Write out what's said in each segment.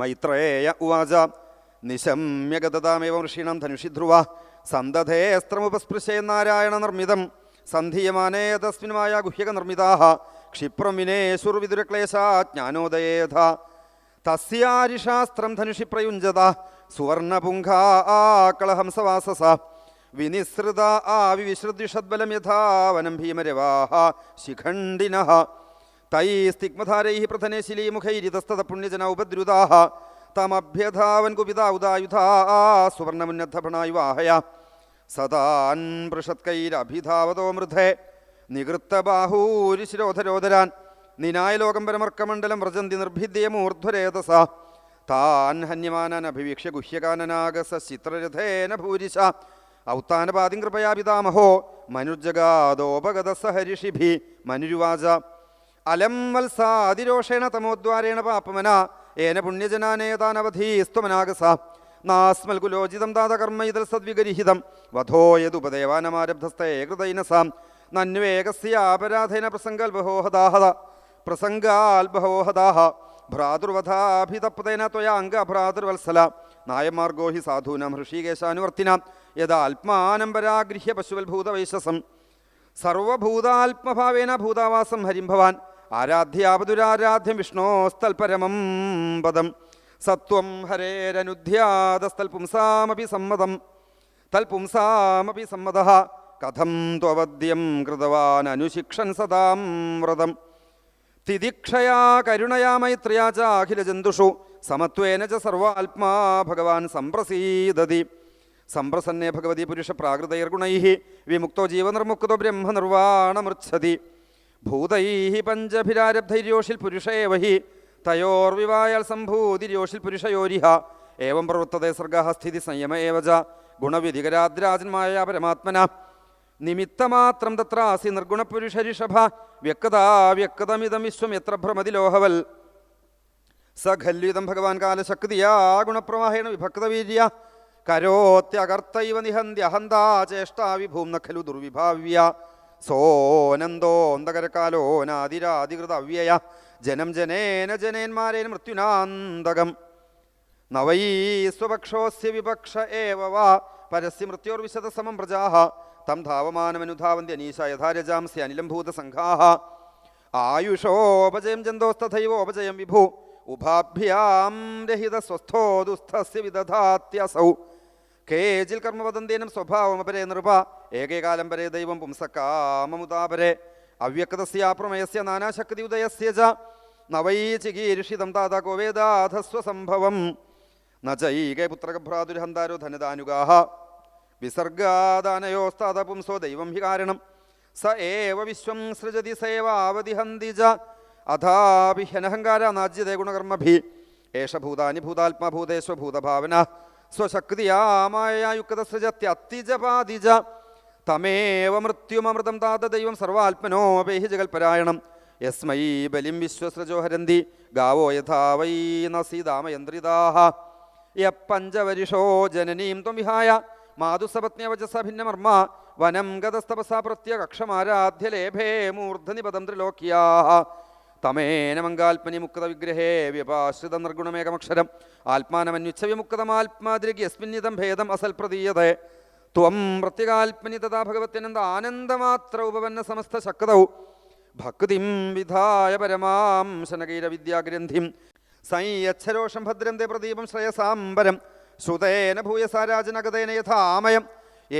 മൈത്രേയ ഉവാച. നിശമ്യഗതതാമേവ ഋഷീണം ധനുഷിധ്രുവ. ധ്രുവ സന്തതേസ്ത്രമുപസ്പൃശേ നാരായണ നിർമ്മിതം സന്ധിയമാനേ തസ്മിൻമായ ഗുഹ്യക നിർമ്മിതാ ക്ഷിപ്രം വിനേശുർവിദുരക്ലേശാ ജ്ഞാനോദയേധ. തസ്യാരിഷാസ്ത്രം ധനുഷി പ്രയുഞ്ജത സുവർണപുങ്കാകളഹംസവാസസ വിനിസൃത ആ വിവിശ്രുതിഷദ്ബലം യഥാവനം ഭീമരവാഹ ശിഖണ്ഡിനഃ തൈസ്തിഗ്മധാരൈ പ്രഥനെ മുഖൈരിതസ്തത പുണ്യജന ഉപദ്രുതാ തമഭ്യധാവൻ കുപിതാ ഉദായുധാ സുവർണമുന്നദ്ധഭണായുവാഹയ. സദാൻ പൃഷത്കൈരഭിധാവതോ മൃധേ. നികൃത്തബാഹൂരിശിരോധരോധരാൻ. നിനായ ലോകം പരമർക്കമണ്ഡലം വ്രജന്തി നിർഭിദ്യമൂർധ്വരേതസ താൻ ഹന്യമാനാൻ ഗുഹ്യകാനനാഗസ ചിത്രരഥേന ഭൂരിശ. ഔത്താനപാതിം കൃപയാ പിതാമഹോ. മനുജഗാദോപഗതസഹരിഷിഭി മനുരുവാച. അലം വത്സാതിരോഷേണ തമോദ്വാരേണ പാപമന. ഏന പുണ്യജനാനേതാനവധീസ്ത്വമനാഗസ നാസ്മൽകുലോചിതം ദാതകർമ്മ ഇതൽ സദ്വിഗരിഹിതം. വധോ യദുപദേവാനമാരബ്ധസ്തേ കൃതൈനസാം നന്വേകസ്യാപരാധേന പ്രസംഗാൽബഹോഹദാഹത പ്രസംഗാൽബഹോഹദാഹ ഭ്രാതൃവധാഭിതപ്തേന ത്വയാംഗ ഭ്രാതൃവത്സല. നായമാർഗോ ഹി സാധൂനാം ഹൃഷീകേശാനുവർത്തിനാം യഥാത്മാനം പരാഗൃഹ്യ പശുവൽഭൂതവൈശസം സർവഭൂതാത്മഭാവേന ഭൂതാവാസം ഹരിം ഭവാൻ. ആരാധ്യാപതുരാരാധ്യം വിഷ്ണോസ്തൽപരമം പദം. സത്വം ഹരേരനുധ്യാതസ്തൽപുംസാമപി സമ്മതം. തൽപുംസാമപി സമ്മത. കഥം ത്വവദ്യം കൃതവാൻ അനുശിക്ഷൻ സദാം വ്രതം. തിദിക്ഷയാ കരുണയാ മൈത്രിയാ ച അഖിലജന്തുഷു സമത്വേന ച സർവാത്മാ ഭഗവാൻ സംപ്രസീദതി സംപ്രസന്നേ ഭഗവതി പുരുഷ പ്രാകൃതൈർഗുണൈ. വിമുക്തോ ജീവനിർമുക്തോ ബ്രഹ്മനിർവാണമൃച്ഛതി ഭൂതൈ പഞ്ചഭിരാരബ്ധൈര്യോഷിൽ പുരുഷേ വഹി തയോർവിവായാൽ സംഭൂതിര്യോഷിൽ പുരുഷയോരിഹ. ഏവം പ്രവൃത്തതേ സർഗാഹ സ്ഥിതി സംയമ ഏവ ഗുണവിധികരാദ്രാജന്മായ പരമാത്മന. നിമിത്തമാത്രം തത്രാസി നിർഗുണപുരുഷരിഷഭ വ്യക്തതാ വ്യക്തമിതം വിശ്വം എത്ര ഭ്രമതി ലോഹവൽ. സ ഖല്യുതം ഭഗവാൻ കാലശക്തിയാ ഗുണപ്രവാഹേണ വിഭക്തവീര്യ. കരോത്യകർത്തൈവ നിഹന്ത്യഹന്താ ചേഷ്ടാ വിഭൂം നഖലു ദുർവിഭാവ്യ. സോനന്ദോന്തകരകാലോ നാദിരാധികൃത അവ്യയ. ജനം ജനേന ജനേന്മാരേന മൃത്യുനാന്തകം. നവൈ സ്വപക്ഷോസ്യ വിപക്ഷ ഏവ വാ. പരസ്യ മൃത്യോർവിശത സമം പ്രജാഹ. തം ധാവമാനമനുധാവന്തി അനീശ യഥാരജാംസ്യ അനിലം ഭൂതസംഘാഹ ആയുഷോപജയം ജന്തോസ്തഥൈവോപജയം വിഭു. ഉഭാഭ്യാം രഹിത സ്വസ്ഥോ ദുസ്ഥസ്യ വിദധാത്യസൗ. കേജിൽ കർമ്മ വദന്തേനം സ്വഭാവമപരേ നൃപ ഏകേകാലം പരേ ദൈവം പുംസക്കാമമുദാപരേ അവ്യക്തസ്യാപ്രമയസ്യ നാനാശക്തി ഉദയസ്യ ച നവൈ ചികീർഷിതം താത ഗോവേദാധസ്വ സംഭവം ന ചൈകേ പുത്രകഭ്രാതുരഹന്താരോ ധനദാനുഗാഹ. വിസർഗാദാനയോസ്താത പുംസോ ദൈവം ഹി കാരണം. സ ഏവ വിശ്വം സൃജതി സേവാവതിഹന്തി ച അഥാപി ഹ്യനഹങ്കാര നാജ്യതേ ഗുണകർമ്മഭി. ഏഷ ഭൂതാനി ഭൂതാത്മാ ഭൂതേശ്വ ഭൂതഭാവന. സ്വശക്തിയാമായ സൃജത്യത്തിജപാതി ച തമേവ മൃത്യുമമൃതം താത ദൈവം സർവാത്മനോപേഹി ജഗൽപരായണം. യസ്മൈ ബലിം വിശ്വസ്രജോ ഹരന്തി ഗാവോ യഥാ വൈ നസീതാമയന്ത്രിതാഹ. യപ്പഞ്ചവരിഷോ ജനനീം ത്വം വിഹായ മാതുസപത്നവചസഭിന്നമർമ്മ വനം ഗതസ്തപസാ പ്രത്യകക്ഷമാരാധ്യലേഭേ മൂർധനിപദം ത്രിലോക്യാഹ. തമേന മംഗാത്മനി മുക്ത വിഗ്രഹേ വ്യപാശ്രിത നിർഗുണമേകമക്ഷരം ആത്മാനമന്യുച്ഛ വിമുക്തമാത്മാതിരികസ്മിന്നിതം ഭേദം അസൽ പ്രതീയത ത്വം പ്രത്യകാത്മനി തഥാ ഭഗവത്യനന്ദ ആനന്ദമാത്ര ഉപവന്ന സമസ്ത ശക്തൗ ഭക്തിം വിധായ പരമാം ശനകൈരവിദ്യാഗ്രന്ഥിം. സൈയച്ഛരോഷം ഭദ്രം തേ പ്രദീപം ശ്രേയസാംബരം ശ്രുതേന ഭൂയസാരാജനഗതേന യഥാമയം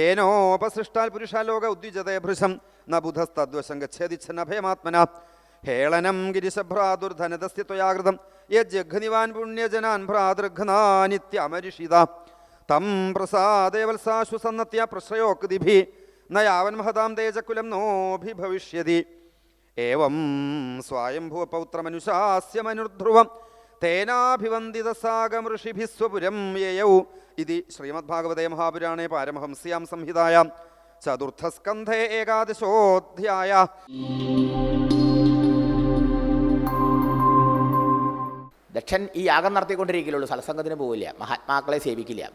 ഏനോപസൃഷ്ടാൽ പുരുഷാലോക ഉദ്വിജതേ ഭൃശം. ന ബുധസ്തദ്വശം ഗച്ഛേദിച്ഛന്ന ഭയമാത്മന ഹേളനം ഗിരിശഭ്രാതുർധനതസ്യ ത്വയാകൃതം യജ്ജഘ്നിവാൻ പുണ്യജനാൻ ഭ്രാതൃഘ്നാനിത്യമരിഷിത. തം പ്രസാദേവത്സാശു സന്നത്യ പ്രശ്രയോക്തിഭി നയാവൻ യാവൻ മഹതാം തേജകുലം നോഭിഭവിഷ്യതി ഏവം സ്വായംഭുവപൗത്രമനുശാസ്യമനുർധ്രുവം തേനാഭിവന്ദിതസാഗമൃഷിഭിസ്വപുരം യയൗ. ഇതി ശ്രീമദ്ഭാഗവതേ മഹാപുരാണേ പാരമഹംസ്യാം സംഹിതായാം. ചതുർത്ഥസ്കന്ധേ ഏകാദശോധ്യായ. ദക്ഷൻ ഈ യാഗം നടത്തിക്കൊണ്ടിരിക്കുകയുള്ളൂ സത്സംഗത്തിന് പോവില്ല. മഹാത്മാക്കളെ സേവിക്കില്ല.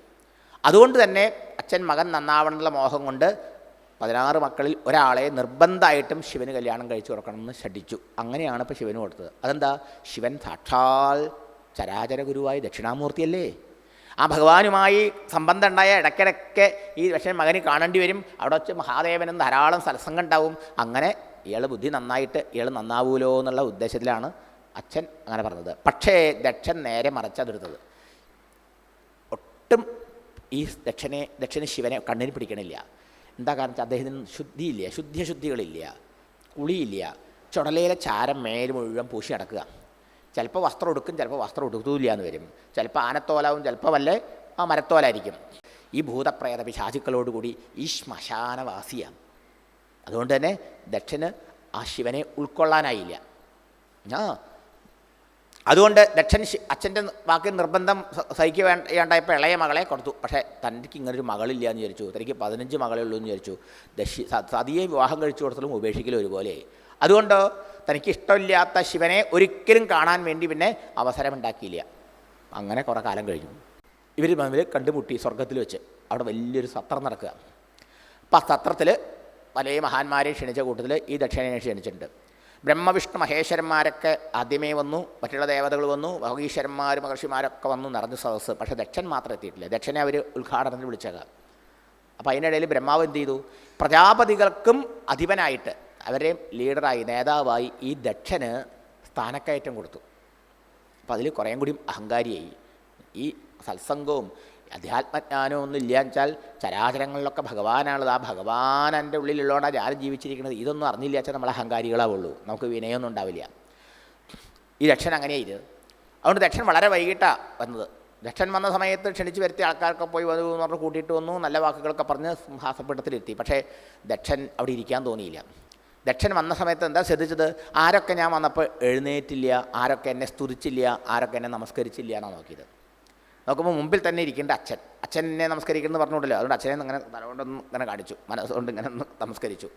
അതുകൊണ്ട് തന്നെ അച്ഛൻ മകൻ നന്നാവണമെന്നുള്ള മോഹം കൊണ്ട് പതിനാറ് മക്കളിൽ ഒരാളെ നിർബന്ധമായിട്ടും ശിവന് കല്യാണം കഴിച്ചു കൊടുക്കണമെന്ന് ശഠിച്ചു. അങ്ങനെയാണ് ഇപ്പോൾ ശിവന് കൊടുത്തത്. അതെന്താ? ശിവൻ സാക്ഷാൽ ചരാചര ഗുരുവായി ദക്ഷിണാമൂർത്തിയല്ലേ? ആ ഭഗവാനുമായി സംബന്ധം ഉണ്ടായ ഇടയ്ക്കിടയ്ക്ക് ഈ പക്ഷേ മകന് കാണേണ്ടി വരും. അവിടെ വെച്ച് മഹാദേവനും ധാരാളം സത്സംഗം ഉണ്ടാവും. അങ്ങനെ ഇയാൾ ബുദ്ധി നന്നായിട്ട് ഇയാൾ നന്നാവൂലോ എന്നുള്ള ഉദ്ദേശത്തിലാണ് അച്ഛൻ അങ്ങനെ പറഞ്ഞത്. പക്ഷേ ദക്ഷൻ നേരെ മറച്ചതെടുത്തത് ഒട്ടും ഈ ദക്ഷനെ ദക്ഷന് ശിവനെ കണ്ണിന് പിടിക്കണില്ല. എന്താ കാരണം വെച്ചാൽ അദ്ദേഹത്തിന് ശുദ്ധിയില്ല ശുദ്ധിയശുദ്ധികളില്ല കുളിയില്ല ചുടലയിലെ ചാരം മേൽ മുഴുവൻ പൂശി നടക്കുക. ചിലപ്പോൾ വസ്ത്രം എടുക്കും ചിലപ്പോൾ വസ്ത്രം എടുക്കൂല എന്ന് വരും. ചിലപ്പോൾ ആനത്തോലാവും ചിലപ്പോൾ വല്ല ആ മരത്തോലായിരിക്കും. ഈ ഭൂതപ്രേത പിശാചുക്കളോടുകൂടി ഈ ശ്മശാനവാസിയാണ്. അതുകൊണ്ട് തന്നെ ദക്ഷന് ആ ശിവനെ ഉൾക്കൊള്ളാനായില്ല. ആ അതുകൊണ്ട് ദക്ഷൻ ശി- അച്ഛന്റെ വാക്ക് നിർബന്ധം സ- സഹിക്കുക വേണ്ട വേണ്ടായപ്പോൾ ഇളയ മകളെ കൊടുത്തു. പക്ഷേ തനിക്ക് ഇങ്ങനൊരു മകളില്ല എന്ന് വിചാരിച്ചു. തനിക്ക് പതിനഞ്ച് മകളേ ഉള്ളൂ എന്ന് വിചാരിച്ചു. ദശി സതിയെ വിവാഹം കഴിച്ചു കൊടുത്തലും ഉപേക്ഷിക്കലും ഒരുപോലെ. അതുകൊണ്ട് തനിക്ക് ഇഷ്ടമില്ലാത്ത ശിവനെ ഒരിക്കലും കാണാൻ വേണ്ടി പിന്നെ അവസരമുണ്ടാക്കിയില്ല. അങ്ങനെ കുറേ കാലം കഴിഞ്ഞു. ഇവർ തമ്മിൽ കണ്ടുമുട്ടി സ്വർഗത്തിൽ വെച്ച്. അവിടെ വലിയൊരു സത്രം നടക്കുക. അപ്പോൾ ആ സത്രത്തിൽ പല മഹാന്മാരെ ക്ഷണിച്ച കൂട്ടത്തിൽ ഈ ദക്ഷിണേനെ ക്ഷണിച്ചിട്ടുണ്ട്. ബ്രഹ്മവിഷ്ണു മഹേശ്വരന്മാരൊക്കെ ആദ്യമേ വന്നു മറ്റുള്ള ദേവതകൾ വന്നു ഭഗീശ്വരന്മാർ മഹർഷിമാരൊക്കെ വന്നു നിറഞ്ഞ സദസ്സ്. പക്ഷേ ദക്ഷൻ മാത്രം എത്തിയിട്ടില്ല. ദക്ഷനെ അവർ ഉദ്ഘാടനത്തിന് വിളിച്ചേക്കാം അപ്പോൾ അതിനിടയിൽ ബ്രഹ്മാവ് എന്ത് ചെയ്തു? പ്രജാപതികൾക്കും അധിപനായിട്ട് അവരെ ലീഡറായി നേതാവായി ഈ ദക്ഷന് സ്ഥാനക്കയറ്റം കൊടുത്തു. അപ്പോൾ അതിൽ കുറേം കൂടി അഹങ്കാരിയായി. ഈ സത്സംഗവും അധ്യാത്മജ്ഞാനവും ഒന്നും ഇല്ല വെച്ചാൽ ചരാചരങ്ങളിലൊക്കെ ഭഗവാനാണത് ആ ഭഗവാൻ എന്റെ ഉള്ളിലുള്ളതുകൊണ്ടാണ് ഞാൻ ജീവിച്ചിരിക്കുന്നത്. ഇതൊന്നും അറിഞ്ഞില്ല വെച്ചാൽ നമ്മൾ അഹങ്കാരികളാവുള്ളൂ. നമുക്ക് വിനയമൊന്നും ഉണ്ടാവില്ല. ഈ ദക്ഷൻ അങ്ങനെയായിരുന്നു അതുകൊണ്ട് ദക്ഷൻ വളരെ വൈകിട്ടാണ് വന്നത്. ദക്ഷൻ വന്ന സമയത്ത് ക്ഷണിച്ച് വരുത്തി ആൾക്കാർക്ക് പോയി വന്നു എന്ന് പറഞ്ഞ് കൂട്ടിയിട്ട് വന്നു. നല്ല വാക്കുകളൊക്കെ പറഞ്ഞ് സിംഹാസപീഠത്തിലെത്തി പക്ഷേ ദക്ഷൻ അവിടെ ഇരിക്കാൻ തോന്നിയില്ല. ദക്ഷൻ വന്ന സമയത്ത് എന്താ ശ്രദ്ധിച്ചത്? ആരൊക്കെ ഞാൻ വന്നപ്പോൾ എഴുന്നേറ്റില്ല? ആരൊക്കെ എന്നെ സ്തുതിച്ചില്ല? ആരൊക്കെ എന്നെ നമസ്കരിച്ചില്ല എന്നാണ് നോക്കിയത്. നോക്കുമ്പോൾ മുമ്പിൽ തന്നെ ഇരിക്കേണ്ട അച്ഛൻ. അച്ഛനെ നമസ്കരിക്കണമെന്ന് പറഞ്ഞുകൊണ്ടല്ലോ അതുകൊണ്ട് അച്ഛനെ ഇങ്ങനെ തലകൊണ്ടൊന്നും ഇങ്ങനെ കാണിച്ചു. മനസ്സുകൊണ്ട് ഇങ്ങനെ ഒന്ന് നമസ്കരിച്ചു.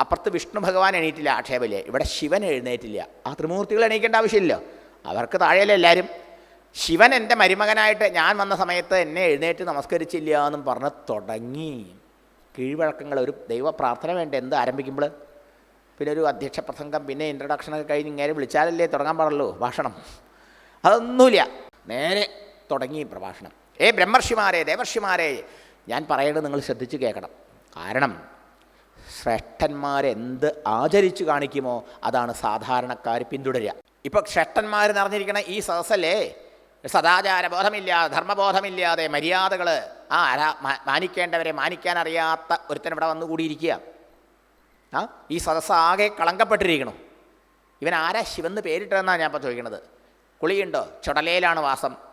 അപ്പുറത്ത് വിഷ്ണു ഭഗവാൻ എണീറ്റില്ല ആക്ഷേപമില്ല. ഇവിടെ ശിവൻ എഴുന്നേറ്റില്ല. ആ ത്രിമൂർത്തികൾ എണീക്കേണ്ട ആവശ്യമില്ല അവർക്ക് താഴെയല്ലേ എല്ലാവരും ശിവൻ എന്റെ മരുമകനായിട്ട് ഞാൻ വന്ന സമയത്ത് എന്നെ എഴുന്നേറ്റ് നമസ്കരിച്ചില്ല എന്നും പറഞ്ഞ് തുടങ്ങി. കീഴ്വഴക്കങ്ങൾ ഒരു ദൈവ പ്രാർത്ഥന വേണ്ട? എന്ത് ആരംഭിക്കുമ്പോൾ പിന്നെ ഒരു അധ്യക്ഷ പ്രസംഗം പിന്നെ ഇൻട്രഡക്ഷനൊക്കെ കഴിഞ്ഞ് ഇങ്ങനെ വിളിച്ചാലല്ലേ തുടങ്ങാൻ പാടുള്ളൂ? ഭാഷണം. അതൊന്നുമില്ല. നേരെ തുടങ്ങി പ്രഭാഷണം. ഏ ബ്രഹ്മർഷിമാരെ ദേവർഷിമാരെ ഞാൻ പറയുന്നത് നിങ്ങൾ ശ്രദ്ധിച്ച് കേൾക്കണം. കാരണം ശ്രേഷ്ഠന്മാരെന്ത് ആചരിച്ചു കാണിക്കുമോ അതാണ് സാധാരണക്കാർ പിന്തുടരുക. ഇപ്പോൾ ശ്രേഷ്ഠന്മാർ നിറഞ്ഞിരിക്കണ ഈ സദസ്സല്ലേ? സദാചാര ബോധമില്ല ധർമ്മബോധമില്ലാതെ മര്യാദകൾ ആ മാനിക്കേണ്ടവരെ മാനിക്കാൻ അറിയാത്ത ഒരുത്തൻ ഇവിടെ വന്നു കൂടിയിരിക്കുക. ആ ഈ സദസ്സ് ആകെ കളങ്കപ്പെട്ടിരിക്കണം. ഇവൻ ആരാ ശിവന്ന് പേരിട്ടതെന്നാണ് ഞാൻ ഇപ്പോൾ ചോദിക്കുന്നത് കുളിയുണ്ടോ? ചുടലയിലാണ് വാസം.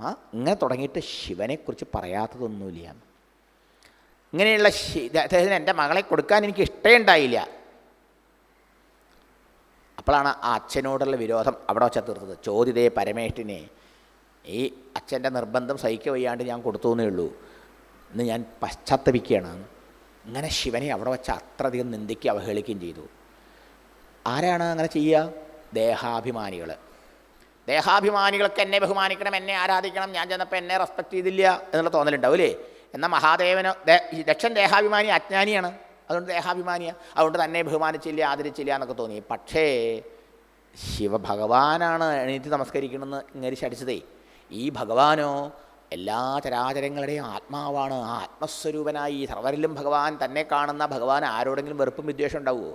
ആ ഇങ്ങനെ തുടങ്ങിയിട്ട് ശിവനെക്കുറിച്ച് പറയാത്തതൊന്നുമില്ല. ഇങ്ങനെയുള്ള അദ്ദേഹത്തിന് എന്റെ മകളെ കൊടുക്കാൻ എനിക്ക് ഇഷ്ടമുണ്ടായില്ല അപ്പോഴാണ് ആ അച്ഛനോടുള്ള വിരോധം അവിടെ വെച്ചാൽ തീർത്തത്. ചോദ്യതേ പരമേഷ്ഠിനെ ഈ അച്ഛന്റെ നിർബന്ധം സഹിക്കുക വയ്യാണ്ട് ഞാൻ കൊടുത്തു എന്നേ ഉള്ളൂ. എന്ന് ഞാൻ പശ്ചാത്തപിക്കുകയാണ്. ഇങ്ങനെ ശിവനെ അവിടെ വെച്ച് അത്രയധികം നിന്ദിക്കുകയും അവഹേളിക്കുകയും ചെയ്തു. ആരാണ് അങ്ങനെ ചെയ്യുക? ദേഹാഭിമാനികൾ ദേഹാഭിമാനികൾക്ക് എന്നെ ബഹുമാനിക്കണം എന്നെ ആരാധിക്കണം ഞാൻ ചെന്നപ്പോൾ എന്നെ റെസ്പെക്ട് ചെയ്തില്ല എന്നുള്ള തോന്നലുണ്ടാവില്ലേ? എന്നാൽ മഹാദേവനോ ദക്ഷൻ ദേഹാഭിമാനി അജ്ഞാനിയാണ്. അതുകൊണ്ട് ദേഹാഭിമാനിയാണ് അതുകൊണ്ട് തന്നെ ബഹുമാനിച്ചില്ല ആദരിച്ചില്ല എന്നൊക്കെ തോന്നി. പക്ഷേ ശിവഭഗവാനാണ് എണീറ്റ് നമസ്കരിക്കണമെന്ന് ഇങ്ങനെ ശടിച്ചതേ ഈ ഭഗവാനോ എല്ലാ ചരാചരങ്ങളുടെയും ആത്മാവാണ്. ആത്മസ്വരൂപനായി സർവരിലും ഭഗവാൻ തന്നെ കാണുന്ന ഭഗവാൻ ആരോടെങ്കിലും വെറുപ്പും വിദ്വേഷം ഉണ്ടാവുമോ?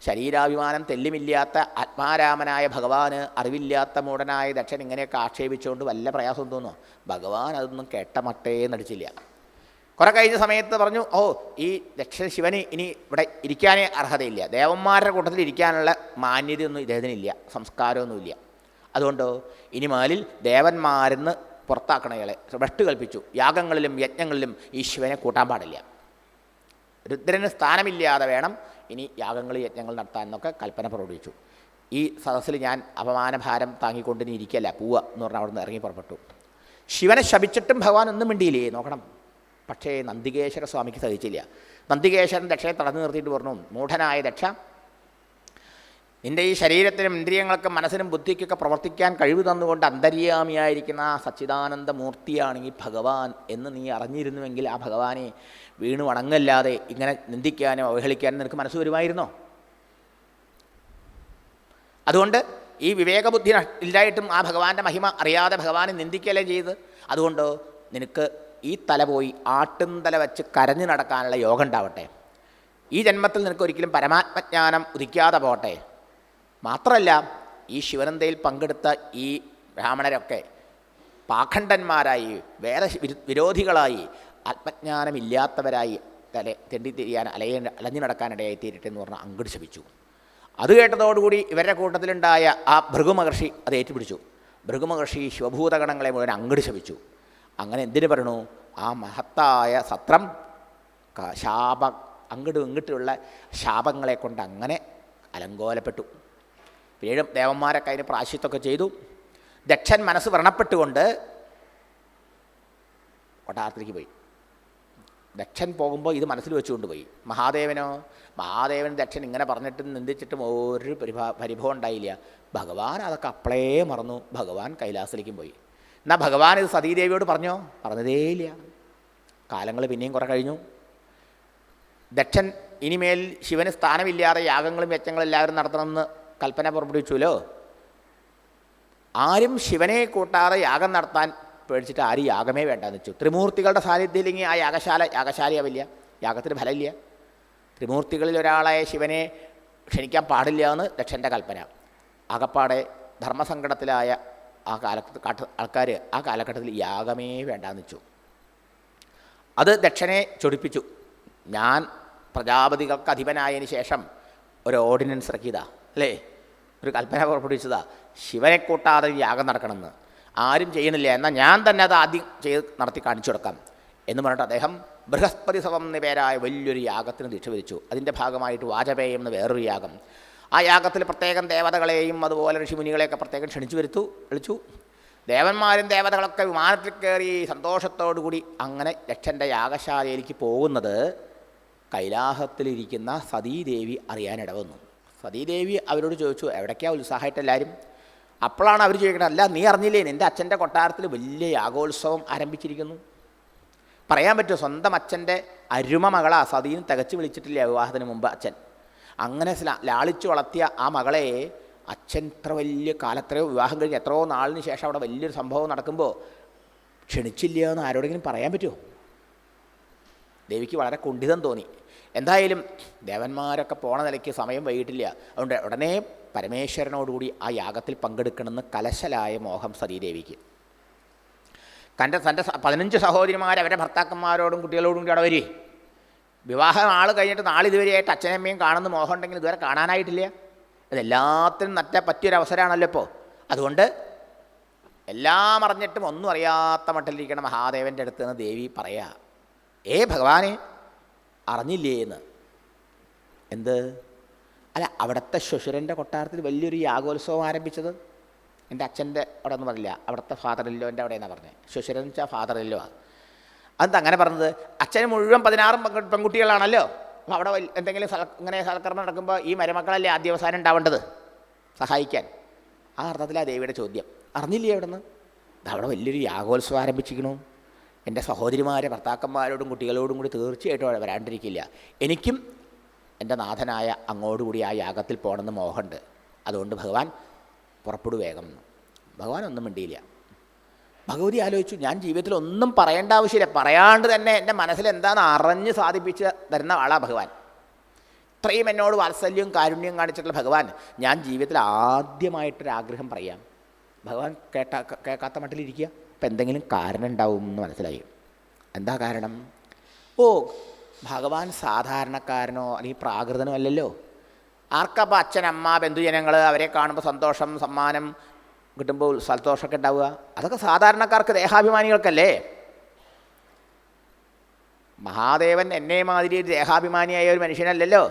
ശരീരാഭിമാനം തെല്ലുമില്ലാത്ത ആത്മാരാമനായ ഭഗവാന് അറിവില്ലാത്ത മൂടനായ ദക്ഷൻ ഇങ്ങനെയൊക്കെ ആക്ഷേപിച്ചുകൊണ്ട് വല്ല പ്രയാസം തോന്നുന്നു ഭഗവാൻ അതൊന്നും കേട്ട മട്ടേ നടിച്ചില്ല. കുറെ കഴിഞ്ഞ സമയത്ത് പറഞ്ഞു ഓ ഈ ദക്ഷ ശിവന് ഇനി ഇവിടെ ഇരിക്കാനേ അർഹതയില്ല. ദേവന്മാരുടെ കൂട്ടത്തിൽ ഇരിക്കാനുള്ള മാന്യതയൊന്നും ഇദ്ദേഹത്തിനില്ല. സംസ്കാരമൊന്നുമില്ല. അതുകൊണ്ടോ ഇനി മേലിൽ ദേവന്മാരെന്ന് പുറത്താക്കണയാളെ ഭ്രഷ്ട് കൽപ്പിച്ചു. യാഗങ്ങളിലും യജ്ഞങ്ങളിലും ഈ ശിവനെ കൂട്ടാൻ പാടില്ല. രുദ്രന് സ്ഥാനമില്ലാതെ വേണം ഇനി യാഗങ്ങൾ യജ്ഞങ്ങൾ നടത്താൻ എന്നൊക്കെ കൽപ്പന പുറപ്പെടുവിച്ചു ഈ സദസ്സിൽ ഞാൻ അപമാനഭാരം താങ്ങിക്കൊണ്ട് ഇനി ഇരിക്കല്ല പൂവ എന്ന് പറഞ്ഞാൽ അവിടെ നിന്ന് ഇറങ്ങി പുറപ്പെട്ടു. ശിവനെ ശപിച്ചിട്ടും ഭഗവാൻ ഒന്നും മിണ്ടിയില്ലേ? നോക്കണം. പക്ഷേ നന്ദികേശ്വര സ്വാമിക്ക് സഹിച്ചില്ല. നന്ദികേശ്വരൻ ദക്ഷയെ തടഞ്ഞു നിർത്തിയിട്ട് പറഞ്ഞു മൂഢനായ ദക്ഷ നിന്റെ ഈ ശരീരത്തിനും ഇന്ദ്രിയങ്ങൾക്കും മനസ്സിനും ബുദ്ധിക്കൊക്കെ പ്രവർത്തിക്കാൻ കഴിവ് തന്നുകൊണ്ട് അന്തര്യാമിയായിരിക്കുന്ന ആ സച്ചിദാനന്ദ മൂർത്തിയാണ് ഈ ഭഗവാൻ എന്ന് നീ അറിഞ്ഞിരുന്നുവെങ്കിൽ ആ ഭഗവാനെ വീണു വണങ്ങല്ലാതെ ഇങ്ങനെ നിന്ദിക്കാനും അവഹേളിക്കാനും നിനക്ക് മനസ്സ് വരുമായിരുന്നോ? അതുകൊണ്ട് ഈ വിവേകബുദ്ധി ഇല്ലായിട്ടും ആ ഭഗവാന്റെ മഹിമ അറിയാതെ ഭഗവാനെ നിന്ദിക്കുകയല്ലേ ചെയ്ത്? അതുകൊണ്ട് നിനക്ക് ഈ തല പോയി ആട്ടും തല വെച്ച് കരഞ്ഞു നടക്കാനുള്ള യോഗം ഉണ്ടാവട്ടെ. ഈ ജന്മത്തിൽ നിനക്ക് ഒരിക്കലും പരമാത്മജ്ഞാനം ഉദിക്കാതെ പോട്ടെ മാത്രമല്ല ഈ ശിവനന്ദയിൽ പങ്കെടുത്ത ഈ ബ്രാഹ്മണരൊക്കെ പാഖണ്ഡന്മാരായി വേറെ വിരു- വിരോധികളായി ആത്മജ്ഞാനമില്ലാത്തവരായി തല തെണ്ടി തിരിയാൻ അലയ അലഞ്ഞു നടക്കാനിടയായി തീരട്ടെ എന്ന് പറഞ്ഞാൽ അങ്ങോട്ട് ശപിച്ചു. അത് കേട്ടതോടുകൂടി ഇവരുടെ കൂട്ടത്തിലുണ്ടായ ആ ഭൃഗുമഹർഷി അത് ഏറ്റുപിടിച്ചു. ഭൃഗുമഹർഷി ശിവഭൂതഗണങ്ങളെ മുഴുവൻ അങ്ങോട്ട് ശപിച്ചു. അങ്ങനെ എന്തിനു പറയണു? ആ മഹത്തായ സത്രം ശാപ അങ്ങോട്ടും ഇങ്ങോട്ടുള്ള ശാപങ്ങളെ കൊണ്ട് അങ്ങനെ അലങ്കോലപ്പെട്ടു. പിന്നീടും ദേവന്മാരൊക്കെ അതിന് പ്രാശിത്തൊക്കെ ചെയ്തു. ദക്ഷൻ മനസ്സ് വ്രണപ്പെട്ടുകൊണ്ട് കൊട്ടാരത്തിലേക്ക് പോയി. ദക്ഷൻ പോകുമ്പോൾ ഇത് മനസ്സിൽ വെച്ചുകൊണ്ട് പോയി മഹാദേവനോ മഹാദേവൻ ദക്ഷൻ ഇങ്ങനെ പറഞ്ഞിട്ടും നിന്ദിച്ചിട്ടും ഒരു പരിഭാ പരിഭവം ഉണ്ടായില്ല. ഭഗവാൻ അതൊക്കെ അപ്പളേ മറന്നു. ഭഗവാൻ കൈലാസത്തിലേക്കും പോയി. എന്നാൽ ഭഗവാൻ ഇത് സതീദേവിയോട് പറഞ്ഞോ? പറഞ്ഞതേയില്ല. കാലങ്ങൾ പിന്നെയും കുറേ കഴിഞ്ഞു. ദക്ഷൻ ഇനിമേൽ ശിവന് സ്ഥാനമില്ലാതെ യാഗങ്ങളും യജ്ഞങ്ങളും എല്ലാവരും നടത്തണമെന്ന് കൽപ്പന പുറപ്പെടുവിച്ചുല്ലോ ആരും ശിവനെ കൂട്ടാതെ യാഗം നടത്താൻ പേടിച്ചിട്ട് ആര് യാഗമേ വേണ്ടെന്ന് വെച്ചു. ത്രിമൂർത്തികളുടെ സാന്നിധ്യമില്ലെങ്കിൽ ആ യാഗശാല യാഗശാലയാവില്ല യാഗത്തിന് ഫലമില്ല. ത്രിമൂർത്തികളിൽ ഒരാളായ ശിവനെ ക്ഷണിക്കാൻ പാടില്ല എന്ന് ദക്ഷന്റെ കൽപ്പന. ആകപ്പാടെ ധർമ്മസങ്കടത്തിലായ ആ കാട്ട ആൾക്കാർ ആ കാലഘട്ടത്തിൽ യാഗമേ വേണ്ടാന്ന് വെച്ചു. അത് ദക്ഷനെ ചൊടിപ്പിച്ചു. ഞാൻ പ്രജാപതികൾക്ക് അധിപനായതിന് ശേഷം ഒരു ഓർഡിനൻസ് ഇറക്കിയതാ. അല്ലേ? ഒരു കൽപ്പന പുറപ്പെടുവിച്ചതാ. ശിവനെ കൂട്ടാതെ യാഗം നടക്കണമെന്ന്. ആരും ചെയ്യണില്ല. എന്നാൽ ഞാൻ തന്നെ അത് ആദ്യം ചെയ്ത് നടത്തി കാണിച്ചു കൊടുക്കാം എന്ന് പറഞ്ഞിട്ട് അദ്ദേഹം ബൃഹസ്പതി സവം പേരായ വലിയൊരു യാഗത്തിന് ദീക്ഷ വിരിച്ചു അതിന്റെ ഭാഗമായിട്ട് വാജപേയം എന്ന് വേറൊരു യാഗം. ആ യാഗത്തിൽ പ്രത്യേകം ദേവതകളെയും അതുപോലെ ഋഷിമുനികളെയൊക്കെ പ്രത്യേകം ക്ഷണിച്ചു വരുത്തു വിളിച്ചു. ദേവന്മാരും ദേവതകളൊക്കെ വിമാനത്തിൽ കയറി സന്തോഷത്തോടുകൂടി അങ്ങനെ ലക്ഷന്റെ യാഗശാലയിലേക്ക് പോകുന്നത് കൈലാസത്തിലിരിക്കുന്ന സതീദേവി അറിയാനിടവന്നു. സതീദേവി അവരോട് ചോദിച്ചു എവിടേക്കാ ഉത്സാഹമായിട്ട് എല്ലാവരും അപ്പോഴാണ് അവർ ചോദിക്കുന്നത് അല്ല നീ അറിഞ്ഞില്ലേ എന്റെ അച്ഛന്റെ കൊട്ടാരത്തിൽ വലിയ യാഗോത്സവം ആരംഭിച്ചിരിക്കുന്നു? പറയാൻ പറ്റുമോ സ്വന്തം അച്ഛന്റെ അരുമ മകളാ സതീന് തികച്ചു വിളിച്ചിട്ടില്ല വിവാഹത്തിന് മുമ്പ് അച്ഛൻ? അങ്ങനെ ലാളിച്ചു വളർത്തിയ ആ മകളെ അച്ഛൻ ഇത്ര വലിയ കാലത്രയോ വിവാഹം കഴിഞ്ഞ് എത്രയോ നാളിന് ശേഷം അവിടെ വലിയൊരു സംഭവം നടക്കുമ്പോൾ ക്ഷണിച്ചില്ല എന്ന് ആരോടെങ്കിലും പറയാൻ പറ്റുമോ? ദേവിക്ക് വളരെ കുണ്ഠിതം തോന്നി. എന്തായാലും ദേവന്മാരൊക്കെ പോണ നിലയ്ക്ക് സമയം വൈകിട്ടില്ല. അതുകൊണ്ട് ഉടനെ പരമേശ്വരനോടുകൂടി ആ യാഗത്തിൽ പങ്കെടുക്കണമെന്ന് കലശലായ മോഹം സതീദേവിക്ക്. തന്റെ തന്റെ പതിനഞ്ച് സഹോദരിമാർ അവരുടെ ഭർത്താക്കന്മാരോടും കുട്ടികളോടും കൂടി അവിടെ വരി വിവാഹ ആൾ കഴിഞ്ഞിട്ട് നാളെ ഇതുവരെയായിട്ട് അച്ഛനമ്മയും കാണുന്ന മോഹം ഉണ്ടെങ്കിൽ ഇതുവരെ കാണാനായിട്ടില്ല. അതെല്ലാത്തിനും നറ്റ പറ്റിയൊരു അവസരമാണല്ലോ ഇപ്പോൾ അതുകൊണ്ട് എല്ലാം അറിഞ്ഞിട്ടും ഒന്നും അറിയാത്ത മട്ടിലിരിക്കണം മഹാദേവന്റെ അടുത്ത് നിന്ന് ദേവി പറയാ ഏ ഭഗവാനെ അറിഞ്ഞില്ലേ എന്ന് എന്ത്? അല്ല അവിടുത്തെ ശ്വശുരന്റെ കൊട്ടാരത്തിൽ വലിയൊരു യാഗോത്സവം ആരംഭിച്ചത്? എന്റെ അച്ഛന്റെ അവിടെ ഒന്നും പറഞ്ഞില്ല. അവിടുത്തെ ഫാദറില്ലോന്റെ അവിടെ എന്നാണ് പറഞ്ഞത് ശ്വശുരൻ വെച്ചാൽ ഫാദറില്ലോ അതെന്താ അങ്ങനെ പറഞ്ഞത്? അച്ഛന് മുഴുവൻ പതിനാറും പെൺകു- പെൺകുട്ടികളാണല്ലോ? അപ്പോൾ അവിടെ എന്തെങ്കിലും ഇങ്ങനെ സൽക്കർമ്മം നടക്കുമ്പോൾ ഈ മരുമക്കളല്ലേ ആദ്യ അവസാനം ഉണ്ടാവേണ്ടത്? സഹായിക്കാൻ. ആ അർത്ഥത്തിലാണ് ദേവിയുടെ ചോദ്യം. അറിഞ്ഞില്ലേ അവിടെ നിന്ന് അവിടെ വലിയൊരു യാഗോത്സവം ആരംഭിച്ചിരിക്കണു. എന്റെ സഹോദരിമാരെ ഭർത്താക്കന്മാരോടും കുട്ടികളോടും കൂടി തീർച്ചയായിട്ടും അവിടെ വരാണ്ടിരിക്കില്ല. എനിക്കും എന്റെ നാഥനായ അങ്ങോട്ടുകൂടി ആ യാഗത്തിൽ പോകണമെന്ന് മോഹമുണ്ട്. അതുകൊണ്ട് ഭഗവാൻ പുറപ്പെടു വേഗം. ഭഗവാൻ ഒന്നും മിണ്ടിയില്ല. ഭഗവതി ആലോചിച്ചു ഞാൻ ജീവിതത്തിൽ ഒന്നും പറയേണ്ട ആവശ്യമില്ല. പറയാണ്ട് തന്നെ എന്റെ മനസ്സിൽ എന്താണെന്ന് അറിഞ്ഞ് സാധിപ്പിച്ച് തരുന്ന ആളാ ഭഗവാൻ. ഇത്രയും എന്നോട് വാത്സല്യവും കാരുണ്യവും കാണിച്ചിട്ടുള്ള ഭഗവാൻ ഞാൻ ജീവിതത്തിൽ ആദ്യമായിട്ടൊരാഗ്രഹം പറയാം. ഭഗവാൻ കേട്ട കേൾക്കാത്ത മട്ടിലിരിക്കുക. അപ്പം എന്തെങ്കിലും കാരണം ഉണ്ടാവും എന്ന് മനസ്സിലായി. എന്താ കാരണം? ഓ ഭഗവാൻ സാധാരണക്കാരനോ അല്ലെങ്കിൽ പ്രാകൃതനോ അല്ലല്ലോ. ആർക്കപ്പോൾ അച്ഛൻ അമ്മ ബന്ധുജനങ്ങൾ അവരെ കാണുമ്പോൾ സന്തോഷം സമ്മാനം കിട്ടുമ്പോൾ സന്തോഷമൊക്കെ ഉണ്ടാവുക? അതൊക്കെ സാധാരണക്കാർക്ക് ദേഹാഭിമാനികൾക്കല്ലേ? മഹാദേവൻ എന്നെ മാതിരി ഒരു ദേഹാഭിമാനിയായ ഒരു മനുഷ്യനല്ലല്ലോ.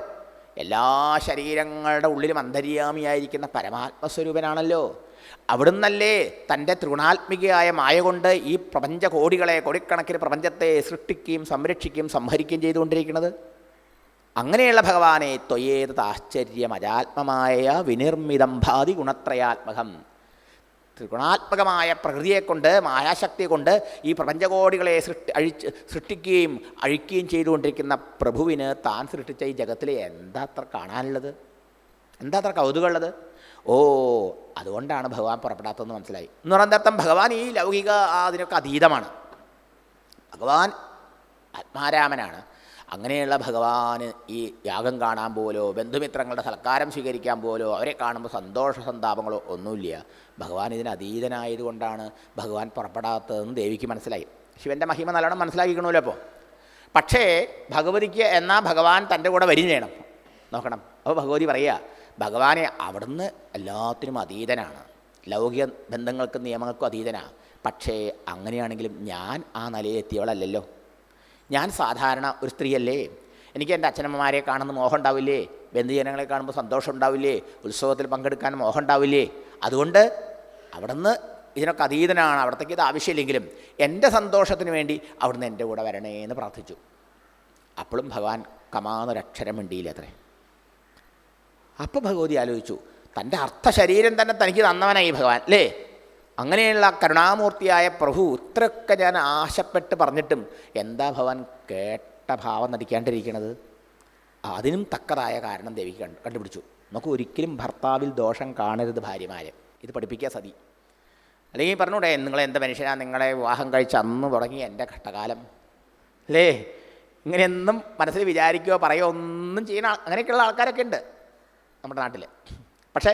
എല്ലാ ശരീരങ്ങളുടെ ഉള്ളിലും അന്തര്യാമിയായിരിക്കുന്ന പരമാത്മസ്വരൂപനാണല്ലോ. അവിടുന്നല്ലേ തന്റെ തൃണാത്മികയായ മായ കൊണ്ട് ഈ പ്രപഞ്ചകോടികളെ കോടിക്കണക്കിന് പ്രപഞ്ചത്തെ സൃഷ്ടിക്കുകയും സംരക്ഷിക്കുകയും സംഹരിക്കുകയും ചെയ്തുകൊണ്ടിരിക്കുന്നത്? അങ്ങനെയുള്ള ഭഗവാനെ ത്വയേത് ആശ്ചര്യം അജാത്മമായ വിനിർമ്മിതം ഭാതി ഗുണത്രയാത്മകം. ത്രിഗുണാത്മകമായ പ്രകൃതിയെ കൊണ്ട് മായാശക്തിയെ കൊണ്ട് ഈ പ്രപഞ്ചകോടികളെ സൃഷ്ടി അഴിച്ച് സൃഷ്ടിക്കുകയും അഴിക്കുകയും ചെയ്തുകൊണ്ടിരിക്കുന്ന പ്രഭുവിന് താൻ സൃഷ്ടിച്ച ഈ ജഗത്തിൽ എന്താ അത്ര കാണാനുള്ളത്? എന്താ അത്ര കൗതുകമുള്ളത്? ഓ അതുകൊണ്ടാണ് ഭഗവാൻ പുറപ്പെടാത്തതെന്ന് മനസ്സിലായി. എന്ന് പറയുന്ന അർത്ഥം? ഭഗവാൻ ഈ ലൗകിക അതിനൊക്കെ അതീതമാണ്. ഭഗവാൻ ആത്മാരാമനാണ്. അങ്ങനെയുള്ള ഭഗവാന് ഈ യാഗം കാണാൻ പോലോ ബന്ധുമിത്രങ്ങളുടെ സൽക്കാരം സ്വീകരിക്കാൻ പോലോ അവരെ കാണുമ്പോൾ സന്തോഷ സന്താപങ്ങളോ ഒന്നുമില്ല. ഭഗവാൻ ഇതിന് അതീതനായതുകൊണ്ടാണ് ഭഗവാൻ പുറപ്പെടാത്തതെന്ന് ദേവിക്ക് മനസ്സിലായി. ശിവന്റെ മഹിമ നല്ലോണം മനസ്സിലാക്കിക്കണമല്ലോ അപ്പോൾ പക്ഷേ ഭഗവതിക്ക് എന്നാൽ ഭഗവാൻ തന്റെ കൂടെ വരികയാണ് നോക്കണം. അപ്പോൾ ഭഗവതി പറയുക ഭഗവാനെ അവിടുന്ന് എല്ലാത്തിനും അതീതനാണ്. ലൗകിക ബന്ധങ്ങൾക്കും നിയമങ്ങൾക്കും അതീതനാണ് പക്ഷേ അങ്ങനെയാണെങ്കിലും ഞാൻ ആ നിലയിലെത്തിയവളല്ലല്ലോ ഞാൻ സാധാരണ ഒരു സ്ത്രീയല്ലേ. എനിക്ക് എന്റെ അച്ഛനമ്മമാരെ കാണുന്ന മോഹം ഉണ്ടാവില്ലേ? ബന്ധുജനങ്ങളെ കാണുമ്പോൾ സന്തോഷം ഉണ്ടാവില്ലേ? ഉത്സവത്തിൽ പങ്കെടുക്കാൻ മോഹം ഉണ്ടാവില്ലേ? അതുകൊണ്ട് അവിടുന്ന് ഇതിനൊക്കെ അതീതനാണ്. അവിടത്തേക്ക് ഇത് ആവശ്യമില്ലെങ്കിലും എന്റെ സന്തോഷത്തിന് വേണ്ടി അവിടുന്ന് എന്റെ കൂടെ വരണേ എന്ന് പ്രാർത്ഥിച്ചു. അപ്പോഴും ഭഗവാൻ കമാന്നൊരക്ഷരം മിണ്ടിയില്ല അത്രേ. അപ്പോൾ ഭഗവതി ആലോചിച്ചു തന്റെ അർത്ഥ ശരീരം തന്നെ തനിക്ക് തന്നവനായി ഭഗവാൻ അല്ലേ? അങ്ങനെയുള്ള കരുണാമൂർത്തിയായ പ്രഭു ഇത്രയൊക്കെ ഞാൻ ആശപ്പെട്ട് പറഞ്ഞിട്ടും എന്താ ഭഗവാൻ കേട്ട ഭാവം നടിക്കാണ്ടിരിക്കണത്? അതിനും തക്കതായ കാരണം ദേവിക്ക് കണ്ടു കണ്ടുപിടിച്ചു. നമുക്ക് ഒരിക്കലും ഭർത്താവിൽ ദോഷം കാണരുത് ഭാര്യമാരെ. ഇത് പഠിപ്പിക്കുക സതി. അല്ലെങ്കിൽ പറഞ്ഞൂടെ നിങ്ങളെ എന്ത് മനുഷ്യനാ നിങ്ങളെ വിവാഹം കഴിച്ച് അന്ന് തുടങ്ങി എന്റെ ഘട്ടകാലം. അല്ലേ? ഇങ്ങനെയൊന്നും മനസ്സിൽ വിചാരിക്കുകയോ പറയുകയോ ഒന്നും ചെയ്യണ അങ്ങനെയൊക്കെയുള്ള ആൾക്കാരൊക്കെ ഉണ്ട്. നമ്മുടെ നാട്ടിൽ പക്ഷേ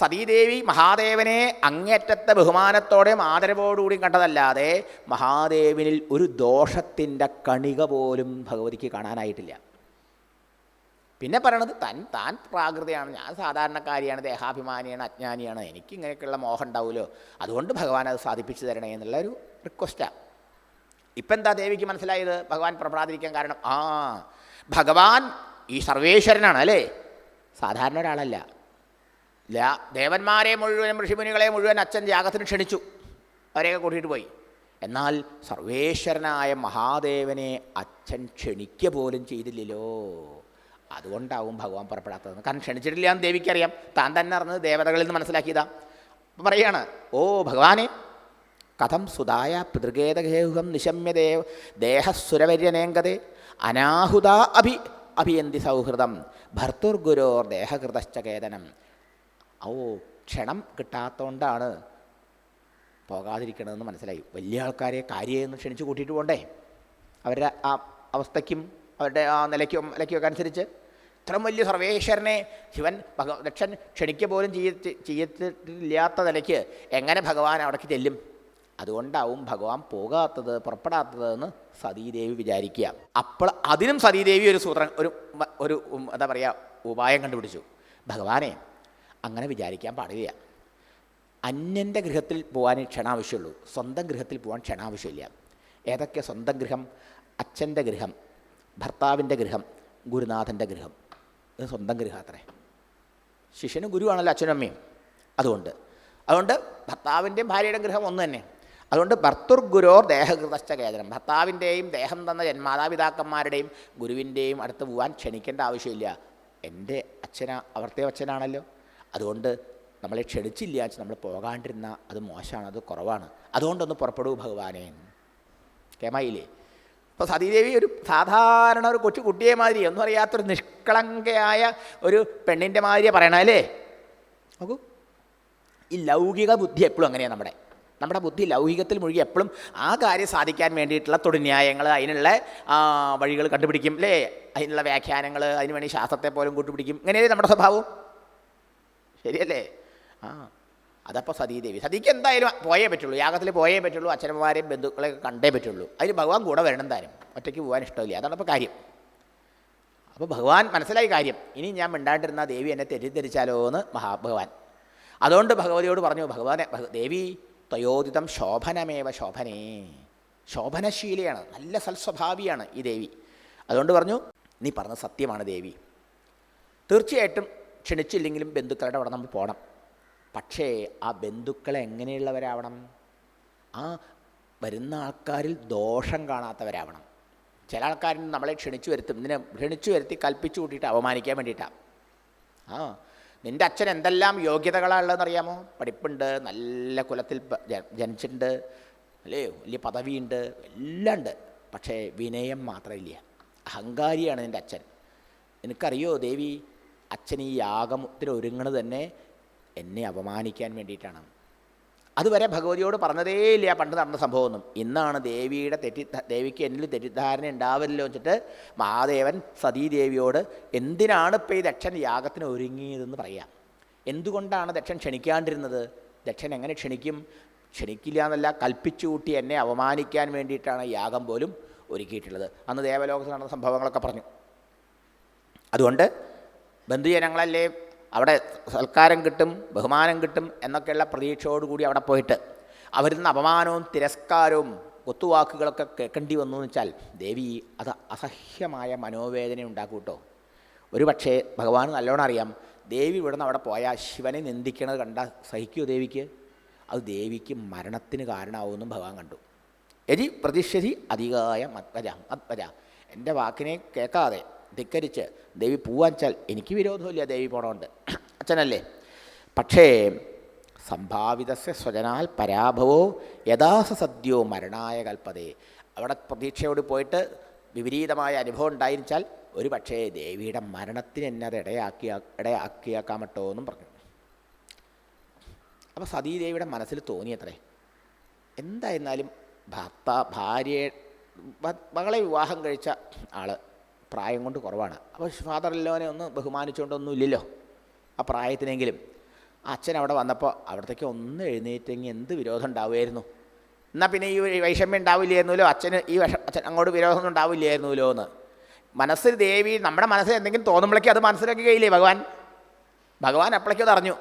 സതീദേവി മഹാദേവനെ അങ്ങേറ്റത്തെ ബഹുമാനത്തോടെയും ആദരവോടുകൂടിയും കണ്ടതല്ലാതെ മഹാദേവനിൽ ഒരു ദോഷത്തിന്റെ കണിക പോലും ഭഗവതിക്ക് കാണാനായിട്ടില്ല. പിന്നെ പറയണത് തൻ താൻ പ്രാകൃതിയാണ്. ഞാൻ സാധാരണക്കാരിയാണ് ദേഹാഭിമാനിയാണ് അജ്ഞാനിയാണ്. എനിക്ക് ഇങ്ങനെയൊക്കെയുള്ള മോഹം ഉണ്ടാവുമല്ലോ. അതുകൊണ്ട് ഭഗവാൻ അത് സാധിപ്പിച്ചു തരണേ എന്നുള്ള ഒരു റിക്വസ്റ്റാണ് ഇപ്പം എന്താ ദേവിക്ക് മനസ്സിലായത്? ഭഗവാൻ പുറപ്പെടാതിരിക്കാൻ കാരണം ആ ഭഗവാൻ ഈ സർവേശ്വരനാണ് അല്ലേ? സാധാരണ ഒരാളല്ല. ദേവന്മാരെ മുഴുവൻ ഋഷിമുനികളെ മുഴുവൻ അച്ഛൻ യാഗത്തിന് ക്ഷണിച്ചു. അവരെയൊക്കെ കൂട്ടിയിട്ട് പോയി. എന്നാൽ സർവേശ്വരനായ മഹാദേവനെ അച്ഛൻ ക്ഷണിക്ക പോലും ചെയ്തില്ലല്ലോ. അതുകൊണ്ടാവും ഭഗവാൻ പുറപ്പെടാത്തത് കാരണം ക്ഷണിച്ചിട്ടില്ല എന്ന് ദേവിക്കറിയാം. താൻ തന്നെ അറിഞ്ഞത് ദേവതകളിൽ നിന്ന് മനസ്സിലാക്കിയതാ. പറയാണ് ഓ ഭഗവാനെ കഥം സുതായ പിതൃഗേതഗേഹുഹം നിശമ്യദേവ ദേവ ദേഹസുരവര്യനേങ്കതെ അനാഹുത അഭി അഭിയന്തി സൗഹൃദം ഭർത്തുർഗുരോർ ദേഹകൃതശ്ചകേതനം ഓ ക്ഷണം കിട്ടാത്തതുകൊണ്ടാണ് പോകാതിരിക്കണമെന്ന് മനസ്സിലായി. വലിയ ആൾക്കാരെ കാര്യമെന്ന് ക്ഷണിച്ച് കൂട്ടിയിട്ട് പോകണ്ടേ അവരുടെ ആ അവസ്ഥയ്ക്കും അവരുടെ ആ നിലയ്ക്കും നിലയ്ക്കും ഒക്കെ അനുസരിച്ച് ഇത്രയും വലിയ സർവേശ്വരനെ ശിവൻ ഭഗ ദക്ഷൻ ക്ഷണിക്കുക പോലും ചെയ്യ ചെയ്യത്തില്ലാത്ത നിലയ്ക്ക് എങ്ങനെ ഭഗവാൻ അവിടേക്ക് ചെല്ലും? അതുകൊണ്ടാവും ഭഗവാൻ പോകാത്തത് പുറപ്പെടാത്തത് എന്ന് സതീദേവി വിചാരിക്കുക. അപ്പോൾ അതിനും സതീദേവി ഒരു സൂത്ര ഒരു ഒരു എന്താ പറയുക ഉപായം കണ്ടുപിടിച്ചു. ഭഗവാനെ അങ്ങനെ വിചാരിക്കാൻ പാടില്ല. അന്യന്റെ ഗൃഹത്തിൽ പോകാൻ ക്ഷണ ആവശ്യമുള്ളൂ സ്വന്തം ഗൃഹത്തിൽ പോകാൻ ക്ഷണ ആവശ്യമില്ല ഏതൊക്കെ സ്വന്തം ഗൃഹം? അച്ഛന്റെ ഗൃഹം ഭർത്താവിന്റെ ഗൃഹം ഗുരുനാഥന്റെ ഗൃഹം. ഇത് സ്വന്തം ഗൃഹം അത്രേ. ശിഷ്യനും ഗുരുവാണല്ലോ അച്ഛനും അമ്മയും. അതുകൊണ്ട് അതുകൊണ്ട് ഭർത്താവിന്റെയും ഭാര്യയുടെയും ഗൃഹം ഒന്ന് തന്നെ. അതുകൊണ്ട് ഭർത്തൃഗുരോർ ദേഹകൃതശ്ച കേചനം. ഭർത്താവിന്റെയും ദേഹം തന്ന ജന്മാതാപിതാക്കന്മാരുടെയും ഗുരുവിന്റെയും അടുത്ത് പോകാൻ ക്ഷണിക്കേണ്ട ആവശ്യമില്ല. എന്റെ അച്ഛന അവർത്തെ അച്ഛനാണല്ലോ. അതുകൊണ്ട് നമ്മളെ ക്ഷണിച്ചില്ല വെച്ച് നമ്മൾ പോകാണ്ടിരുന്ന അത് മോശമാണ് അത് കുറവാണ്. അതുകൊണ്ടൊന്ന് പുറപ്പെടൂ ഭഗവാനെ. കേമായില്ലേ? ഇപ്പോൾ സതീദേവി ഒരു സാധാരണ ഒരു കൊച്ചു കുട്ടിയെ മാതിരി ഒന്നും അറിയാത്തൊരു നിഷ്കളങ്കയായ ഒരു പെണ്ണിന്റെ മാതിരിയെ പറയണേ അല്ലേ? നോക്കൂ. ഈ ലൗകിക ബുദ്ധി എപ്പോഴും അങ്ങനെയാണ് നമ്മുടെ. നമ്മുടെ ബുദ്ധി ലൗകികത്തിൽ മുഴുകി എപ്പോഴും ആ കാര്യം സാധിക്കാൻ വേണ്ടിയിട്ടുള്ള തൊടുന്യായങ്ങൾ അതിനുള്ള വഴികൾ കണ്ടുപിടിക്കും അല്ലേ അതിനുള്ള വ്യാഖ്യാനങ്ങൾ അതിന് വേണ്ടി ശാസ്ത്രത്തെ പോലും കൂട്ടുപിടിക്കും. ഇങ്ങനെയല്ലേ നമ്മുടെ സ്വഭാവം? ശരിയല്ലേ? ആ അതപ്പോൾ സതീദേവി. സതിക്ക് എന്തായാലും പോയേ പറ്റുള്ളൂ. യാഗത്തിൽ പോയേ പറ്റുള്ളൂ. അച്ഛനമ്മമാരെയും ബന്ധുക്കളെയൊക്കെ കണ്ടേ പറ്റുള്ളൂ. അതിന് ഭഗവാൻ കൂടെ വരണം താനും. ഒറ്റയ്ക്ക് പോകാൻ ഇഷ്ടമില്ല. അതാണ് അപ്പോൾ കാര്യം. അപ്പോൾ ഭഗവാൻ മനസ്സിലായി കാര്യം. ഇനി ഞാൻ മിണ്ടാണ്ടിരുന്ന ദേവി എന്നെ തെറ്റിദ്ധരിച്ചാലോ എന്ന് മഹാഭഗവാൻ അതുകൊണ്ട് ഭഗവതിയോട് പറഞ്ഞു ഭഗവാനെ ദേവി തയോദിതം ശോഭനമേവ ശോഭനേ. ശോഭനശീലയാണ് നല്ല സൽസ്വഭാവിയാണ് ഈ ദേവി. അതുകൊണ്ട് പറഞ്ഞു നീ പറഞ്ഞ സത്യമാണ് ദേവി. തീർച്ചയായിട്ടും ക്ഷണിച്ചില്ലെങ്കിലും ബന്ധുക്കളുടെ അവിടെ നമ്മൾ പോകണം പക്ഷേ ആ ബന്ധുക്കളെ എങ്ങനെയുള്ളവരാവണം? ആ വരുന്ന ആൾക്കാരിൽ ദോഷം കാണാത്തവരാവണം. ചില ആൾക്കാരിൽ നമ്മളെ ക്ഷണിച്ചു വരുത്തും. ഇതിനെ ക്ഷണിച്ചു വരുത്തി കൽപ്പിച്ചു കൂട്ടിയിട്ട് അപമാനിക്കാൻ വേണ്ടിയിട്ടാണ് ആ നിന്റെ അച്ഛൻ എന്തെല്ലാം യോഗ്യതകളാണ് ഉള്ളതെന്നറിയാമോ പഠിപ്പുണ്ട് നല്ല കുലത്തിൽ ജനിച്ചിട്ടുണ്ട് അല്ലേ? വലിയ പദവിയുണ്ട് എല്ലാം ഉണ്ട്. പക്ഷേ വിനയം മാത്രമില്ല. അഹങ്കാരിയാണ് നിന്റെ അച്ഛൻ. എനിക്കറിയോ ദേവി? അച്ഛൻ ഈ യാഗത്തിന് ഒരുങ്ങണത് തന്നെ എന്നെ അപമാനിക്കാൻ വേണ്ടിയിട്ടാണ്. അതുവരെ ഭഗവതിയോട് പറഞ്ഞതേ ഇല്ല പണ്ട് നടന്ന സംഭവമൊന്നും. ഇന്നാണ് ദേവിയുടെ തെറ്റി ദേവിക്ക് എന്നിൽ തെറ്റിദ്ധാരണ ഉണ്ടാവില്ലല്ലോ വെച്ചിട്ട് മഹാദേവൻ സതീദേവിയോട് എന്തിനാണ് ഇപ്പോൾ ഈ ദക്ഷൻ യാഗത്തിന് ഒരുങ്ങിയതെന്ന് പറയാം. എന്തുകൊണ്ടാണ് ദക്ഷൻ ക്ഷണിക്കാണ്ടിരുന്നത്? ദക്ഷൻ എങ്ങനെ ക്ഷണിക്കും? ക്ഷണിക്കില്ല എന്നല്ല കൽപ്പിച്ചു കൂട്ടി എന്നെ അവമാനിക്കാൻ വേണ്ടിയിട്ടാണ് യാഗം പോലും ഒരുക്കിയിട്ടുള്ളത്. അന്ന് ദേവലോകത്ത് നടന്ന സംഭവങ്ങളൊക്കെ പറഞ്ഞു. അതുകൊണ്ട് ബന്ധുജനങ്ങളല്ലേ അവിടെ സൽക്കാരം കിട്ടും ബഹുമാനം കിട്ടും എന്നൊക്കെയുള്ള പ്രതീക്ഷയോടുകൂടി അവിടെ പോയിട്ട് അവരിൽ നിന്ന് അപമാനവും തിരസ്കാരവും ഒത്തുവാക്കുകളൊക്കെ കേൾക്കേണ്ടി വന്നു വെച്ചാൽ ദേവി അത് അസഹ്യമായ മനോവേദന ഉണ്ടാക്കും കേട്ടോ. ഒരു പക്ഷേ ഭഗവാൻ നല്ലോണം അറിയാം ദേവി ഇവിടുന്ന് അവിടെ പോയാൽ ശിവനെ നിന്ദിക്കണത് കണ്ട സഹിക്കുമോ ദേവിക്ക്? അത് ദേവിക്ക് മരണത്തിന് കാരണമാവുമെന്നും ഭഗവാൻ കണ്ടു. യജി പ്രതിഷരി അധികായ മത്വജ മത്വജ എന്റെ വാക്കിനെ കേൾക്കാതെ ധിക്കരിച്ച് ദേവി പോവാച്ചാൽ എനിക്ക് വിരോധമില്ല ദേവി പോണോണ്ട്. അച്ഛനല്ലേ? പക്ഷേ സംഭാവിതസ്യ സ്വജനാൽ പരാഭവോ യഥാസ സദ്യോ മരണായ കൽപ്പതേ അവിടെ പ്രതീക്ഷയോട് പോയിട്ട് വിപരീതമായ അനുഭവം ഉണ്ടായിരിച്ചാൽ ഒരു പക്ഷേ ദേവിയുടെ മരണത്തിന് എന്നെ അത് ഇടയാക്കിയ ഇടയാക്കിയാക്കാമട്ടോ എന്നും പറഞ്ഞു. അപ്പോൾ സതീദേവിയുടെ മനസ്സിൽ തോന്നിയത്രേ. എന്തായിരുന്നാലും ഭർത്ത ഭാര്യയെ മകളെ വിവാഹം കഴിച്ച ആൾ പ്രായം കൊണ്ട് കുറവാണ്. അപ്പോൾ ഫാദർ ഇല്ലോനെ ഒന്ന് ബഹുമാനിച്ചുകൊണ്ടൊന്നും ഇല്ലല്ലോ ആ പ്രായത്തിനെങ്കിലും. അച്ഛൻ അവിടെ വന്നപ്പോൾ അവിടത്തേക്ക് ഒന്ന് എഴുന്നേറ്റെങ്കിൽ എന്ത് വിരോധം ഉണ്ടാവുമായിരുന്നു. എന്നാൽ പിന്നെ ഈ വൈഷമ്യം ഉണ്ടാവില്ലായിരുന്നല്ലോ? അച്ഛന് ഈ വിഷ അച്ഛൻ അങ്ങോട്ട് വിരോധമൊന്നും ഉണ്ടാവില്ലായിരുന്നല്ലോ എന്ന്. മനസ്സിൽ ദേവി നമ്മുടെ മനസ്സിൽ എന്തെങ്കിലും തോന്നുമ്പോഴേക്കും അത് മനസ്സിലാക്കി കഴിയില്ലേ ഭഗവാൻ? ഭഗവാൻ അപ്പോഴേക്കും അത് അറിഞ്ഞു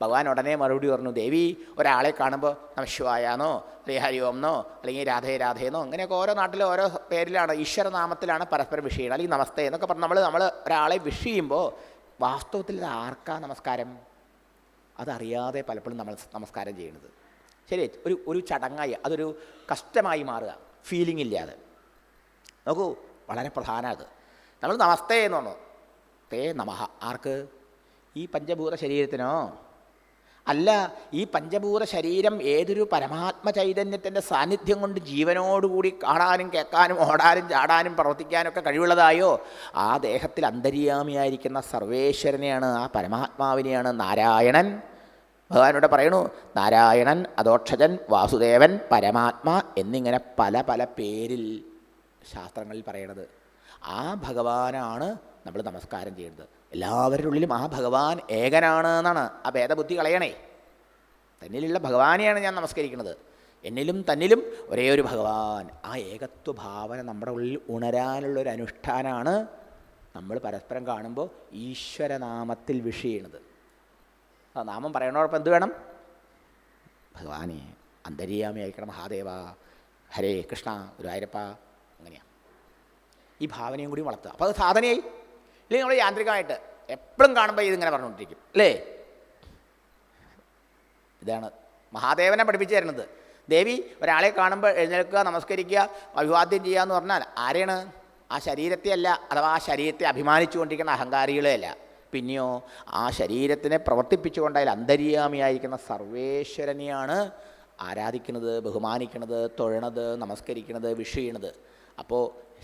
ഭഗവാൻ ഉടനെ മറുപടി പറഞ്ഞു ദേവി ഒരാളെ കാണുമ്പോൾ നമശിവായാന്നോ അല്ലെങ്കിൽ ഹരി ഓംന്നോ അല്ലെങ്കിൽ രാധേ രാധേന്നോ അങ്ങനെയൊക്കെ ഓരോ നാട്ടിലും ഓരോ പേരിലാണ് ഈശ്വരനാമത്തിലാണ് പരസ്പരം വിഷ് ചെയ്യുന്നത് അല്ലെങ്കിൽ നമസ്തേ എന്നൊക്കെ പറഞ്ഞ് നമ്മൾ നമ്മൾ ഒരാളെ വിഷ് ചെയ്യുമ്പോൾ വാസ്തവത്തിൽ ഇത് ആർക്കാ നമസ്കാരം? അതറിയാതെ പലപ്പോഴും നമ്മൾ നമസ്കാരം ചെയ്യുന്നത്. ശരി ഒരു ഒരു ചടങ്ങായി അതൊരു കഷ്ടമായി മാറുക ഫീലിംഗ് ഇല്ലാതെ. നോക്കൂ വളരെ പ്രധാനമാണ് അത്. നമ്മൾ നമസ്തേ എന്ന് പറഞ്ഞു. തേ നമഹ. ആർക്ക്? ഈ പഞ്ചഭൂത ശരീരത്തിനോ? അല്ല ഈ പഞ്ചഭൂത ശരീരം ഏതൊരു പരമാത്മ ചൈതന്യത്തിന്റെ സാന്നിധ്യം കൊണ്ട് ജീവനോടുകൂടി കാണാനും കേൾക്കാനും ഓടാനും ചാടാനും പ്രവർത്തിക്കാനൊക്കെ കഴിവുള്ളതായോ? ആ ദേഹത്തിൽ അന്തര്യാമിയായിരിക്കുന്ന സർവേശ്വരനെയാണ് ആ പരമാത്മാവിനെയാണ് നാരായണൻ. ഭഗവാനോട് പറയണു നാരായണൻ അതോക്ഷജൻ വാസുദേവൻ പരമാത്മാ എന്നിങ്ങനെ പല പല പേരിൽ ശാസ്ത്രങ്ങളിൽ പറയണത്. ആ ഭഗവാനാണ് നമ്മൾ നമസ്കാരം ചെയ്യുന്നത്. എല്ലാവരുടെ ഉള്ളിലും ആ ഭഗവാൻ ഏകനാണ് എന്നാണ് ആ ഭേദബുദ്ധി കളയണേ. തന്നിലുള്ള ഭഗവാനെയാണ് ഞാൻ നമസ്കരിക്കുന്നത്. എന്നിലും തന്നിലും ഒരേ ഒരു ഭഗവാൻ. ആ ഏകത്വ ഭാവന നമ്മുടെ ഉള്ളിൽ ഉണരാനുള്ള ഒരു അനുഷ്ഠാനമാണ് നമ്മൾ പരസ്പരം കാണുമ്പോൾ ഈശ്വരനാമത്തിൽ വിഷ് ചെയ്യണത്. ആ നാമം പറയണോടൊപ്പം എന്ത് വേണം? ഭഗവാനെ അന്തര്യാമി അയക്കണം മഹാദേവ ഹരേ കൃഷ്ണ ഗുരുവായൂരപ്പ അങ്ങനെയാണ് ഈ ഭാവനയും കൂടി വളർത്തുക. അപ്പോൾ അത് സാധനയായി. ഇല്ലെങ്കിൽ നമ്മൾ യാന്ത്രികമായിട്ട് എപ്പോഴും കാണുമ്പോൾ ഇതിങ്ങനെ പറഞ്ഞുകൊണ്ടിരിക്കും. അല്ലേ? ഇതാണ് മഹാദേവനെ പഠിപ്പിച്ചു തരുന്നത്. ദേവി ഒരാളെ കാണുമ്പോൾ എഴുന്നേൽക്കുക നമസ്കരിക്കുക അഭിവാദ്യം ചെയ്യുക എന്ന് പറഞ്ഞാൽ ആരെയാണ്? ആ ശരീരത്തെ അല്ല അഥവാ ആ ശരീരത്തെ അഭിമാനിച്ചുകൊണ്ടിരിക്കുന്ന അഹങ്കാരികളെ അല്ല. പിന്നെയോ ആ ശരീരത്തിനെ പ്രവർത്തിപ്പിച്ചുകൊണ്ട് അതിൽ അന്തര്യാമിയായിരിക്കുന്ന സർവേശ്വരനെയാണ് ആരാധിക്കുന്നത് ബഹുമാനിക്കുന്നത് തൊഴണത് നമസ്കരിക്കുന്നത് വിഷ് ചെയ്യണത്. അപ്പോൾ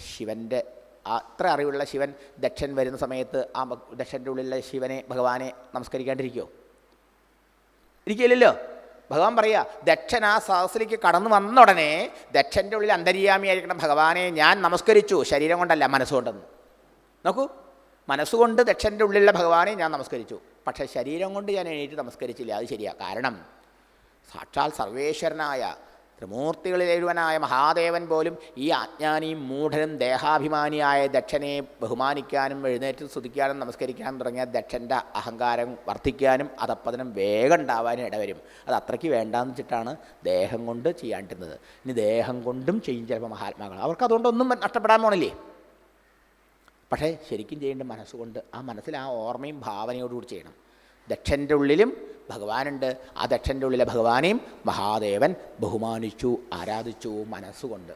ശിവന്റെ അത്ര അറിവുള്ള ശിവൻ ദക്ഷൻ വരുന്ന സമയത്ത് ആ ദക്ഷന്റെ ഉള്ളിലുള്ള ശിവനെ ഭഗവാനെ നമസ്കരിക്കാണ്ടിരിക്കുമോ ഇരിക്കില്ലല്ലോ. ഭഗവാൻ പറയുക ദക്ഷൻ ആ സദസ്സിലേക്ക് കടന്നു വന്ന ഉടനെ ദക്ഷന്റെ ഉള്ളിൽ അന്തര്യാമിയായിരിക്കണം ഭഗവാനെ ഞാൻ നമസ്കരിച്ചു ശരീരം കൊണ്ടല്ല മനസ്സുകൊണ്ടെന്ന് നോക്കൂ മനസ്സുകൊണ്ട് ദക്ഷന്റെ ഉള്ളിലുള്ള ഭഗവാനെ ഞാൻ നമസ്കരിച്ചു പക്ഷേ ശരീരം കൊണ്ട് ഞാൻ എണീറ്റ് നമസ്കരിച്ചില്ല അത് ശരിയാണ് കാരണം സാക്ഷാൽ സർവേശ്വരനായ ത്രിമൂർത്തികളിൽ എഴുവനായ മഹാദേവൻ പോലും ഈ അജ്ഞാനിയും മൂഢനും ദേഹാഭിമാനിയായ ദക്ഷനെ ബഹുമാനിക്കാനും എഴുന്നേറ്റ് സ്തുതിക്കാനും നമസ്കരിക്കാനും തുടങ്ങിയ ദക്ഷന്റെ അഹങ്കാരം വർദ്ധിക്കാനും അതപ്പതിനും വേഗം ഉണ്ടാവാനും ഇടവരും. അത് അത്രയ്ക്ക് വേണ്ടാന്ന് വെച്ചിട്ടാണ് ദേഹം കൊണ്ട് ചെയ്യാണ്ടിരുന്നത്. ഇനി ദേഹം കൊണ്ടും ചെയ്യും ചിലപ്പോൾ മഹാത്മാക്കൾ. അവർക്ക് അതുകൊണ്ടൊന്നും നഷ്ടപ്പെടാൻ പോണില്ലേ? പക്ഷേ ശരിക്കും ചെയ്യേണ്ട മനസ്സുകൊണ്ട് ആ മനസ്സിൽ ആ ഓർമ്മയും ഭാവനയോടുകൂടി ചെയ്യണം. ദക്ഷന്റെ ഉള്ളിലും ഭഗവാനുണ്ട്. ആ ദക്ഷന്റെ ഉള്ളിലെ ഭഗവാനെയും മഹാദേവൻ ബഹുമാനിച്ചു ആരാധിച്ചു മനസ്സുകൊണ്ട്.